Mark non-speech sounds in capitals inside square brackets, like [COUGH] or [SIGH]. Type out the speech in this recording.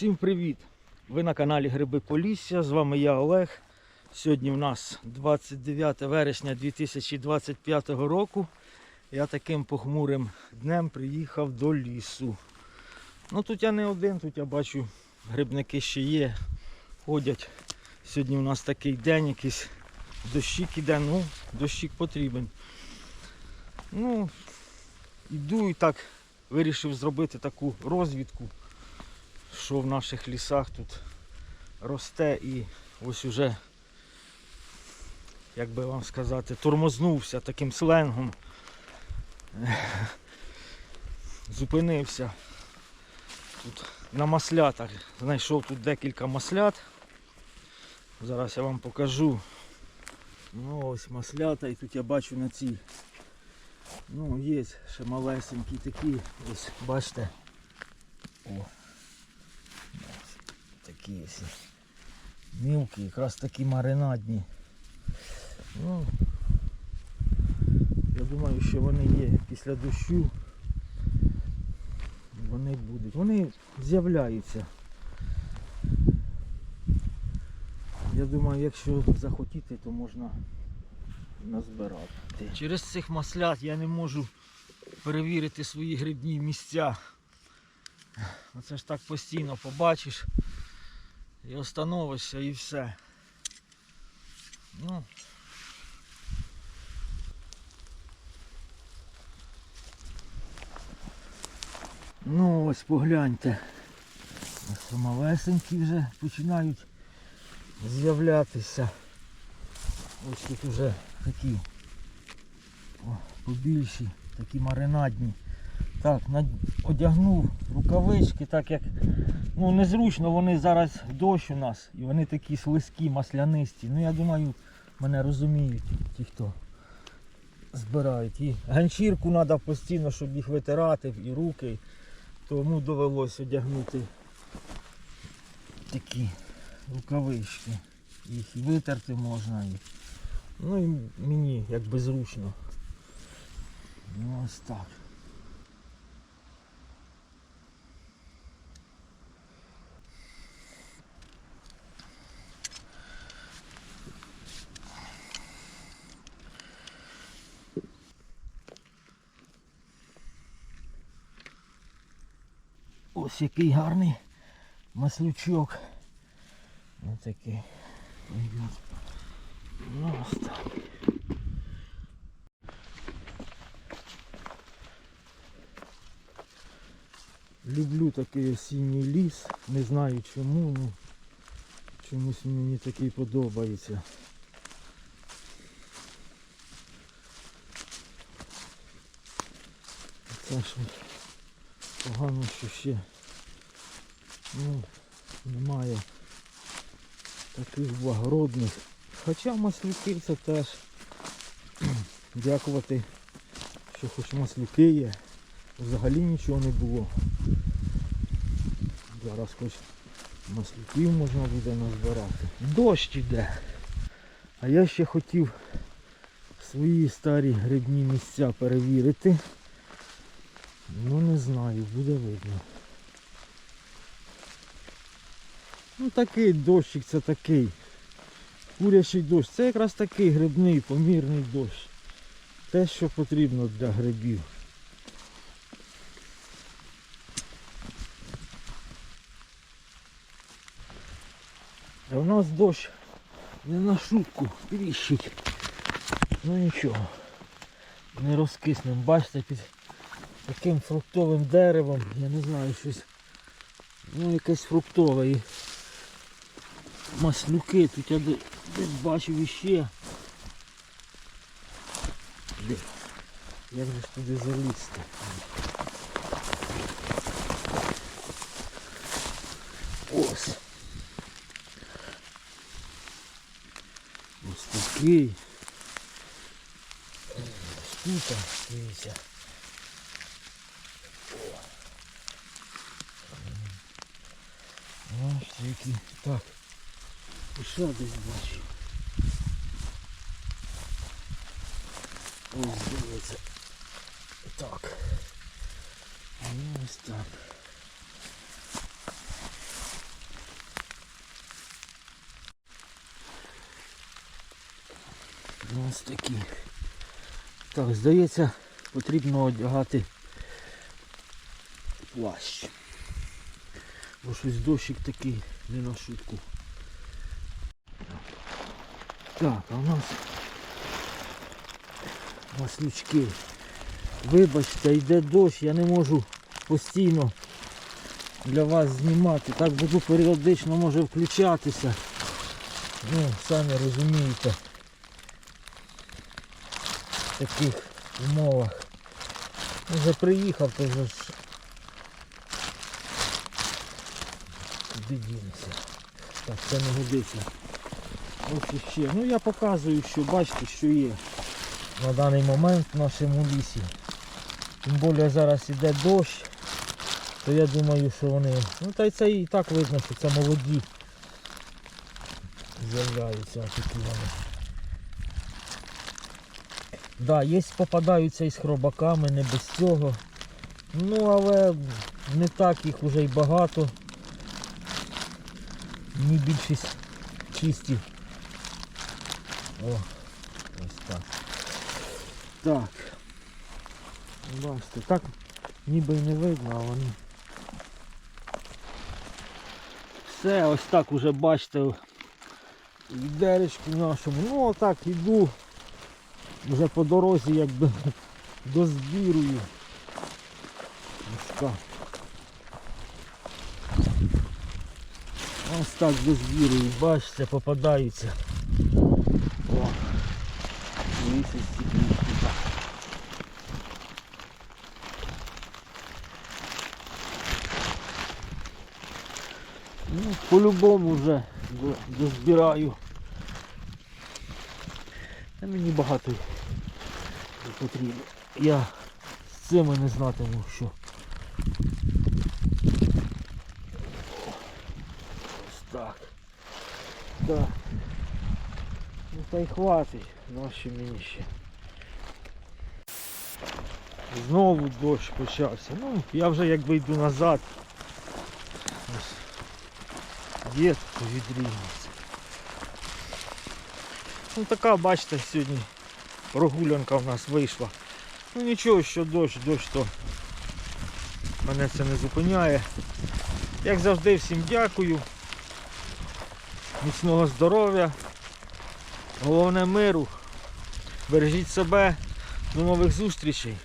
Всім привіт! Ви на каналі Гриби Полісся. З вами я Олег. Сьогодні в нас 29 вересня 2025 року. Я таким похмурим днем приїхав до лісу. Ну тут я не один, тут я бачу грибники ще є, ходять. Сьогодні у нас такий день, якийсь дощик іде, ну, дощик потрібен. Ну, іду і так вирішив зробити таку розвідку що в наших лісах тут росте і ось уже, як би вам сказати, тормознувся таким сленгом. [LAUGHS] Зупинився. Тут на маслятах. Знайшов тут декілька маслят. Зараз я вам покажу. Ну ось маслята і тут я бачу на цій. Ну, є ще малесенькі такі, ось бачите. О. Такі ось мілкі, якраз такі маринадні. Ну, я думаю, що вони є після дощу. Вони будуть. Вони з'являються. Я думаю, якщо захотіти, то можна назбирати. Через цих маслят я не можу перевірити свої грибні місця. Оце ж так постійно побачиш і остановишся і все. Ну. Ну ось погляньте. Ось малесенькі вже починають з'являтися. Ось тут вже такі о, побільші, такі маринадні. Так, одягнув рукавички, так як ну, незручно, вони зараз дощ у нас і вони такі слизькі, маслянисті. Ну я думаю, мене розуміють ті, хто збирають. І ганчірку треба постійно, щоб їх витирати, і руки. Тому довелося одягнути такі рукавички. Їх витерти можна. І... Ну і мені якби зручно. Ну ось так. Ось який гарний маслючок. Ось такий. Ну, ось. Люблю такий осінній ліс. Не знаю чому, ну чомусь мені такий подобається. Це ж погано, що ще ну, немає таких благородних. Хоча маслюки це теж [CLEARS THROAT] дякувати, що хоч маслюки є. Взагалі нічого не було. Зараз хоч маслюків можна буде назбирати. Дощ іде. А я ще хотів свої старі грибні місця перевірити. Ну не знаю, буде видно. Ну такий дощик це такий. Курячий дощ. Це якраз такий грибний, помірний дощ. Те, що потрібно для грибів. А у нас дощ не на шутку тріщить. Ну нічого. Не розкиснем. Бачите, під таким фруктовим деревом, я не знаю, щось. Ну якесь фруктове і маслюки. Тут я де- десь бачив іще. Як же ж туди залізти? Ось. Ось такий. Ось тут, дивіться. Які. Так. Ще десь бачу. Ось, дивіться. Так. Ну, ось так. Ну, ось такі. Так, здається, потрібно одягати плащ. Бо щось дощик такий не на шутку. Так, а у нас маслючки. Вибачте, йде дощ, я не можу постійно для вас знімати. Так буду періодично може включатися. Ну, самі розумієте. В таких умовах. Вже приїхав, то вже куди. Так, це не годиться. Ось іще. Ну я показую, що бачите, що є на даний момент в нашому лісі. Тим більше зараз іде дощ, то я думаю, що вони... Ну та й це і так видно, що це молоді з'являються такі вони. Да, є попадаються із хробаками, не без цього. Ну але не так їх уже й багато. Ні більшість чисті. О, ось так. Так. Бачите, так ніби й не видно, а вони. Все, ось так уже бачите в деречку нашому. Ну отак іду. Вже по дорозі якби [LAUGHS] дозбірую. Ось так. Ось так дозбірую, бачите, попадаються. О, дивіться, стільки їх. Ну, по-любому вже дозбираю. Та мені багато потрібно. Я з цими не знатиму, що. Ось так. Так. Ну та й хватить, наші мені ще. Знову дощ почався. Ну, я вже як вийду назад. Ось. Дід відрівнявся. Ну така, бачите, сьогодні прогулянка в нас вийшла. Ну нічого, що дощ, дощ, то мене це не зупиняє. Як завжди, всім дякую. Міцного здоров'я. Головне миру. Бережіть себе. До нових зустрічей.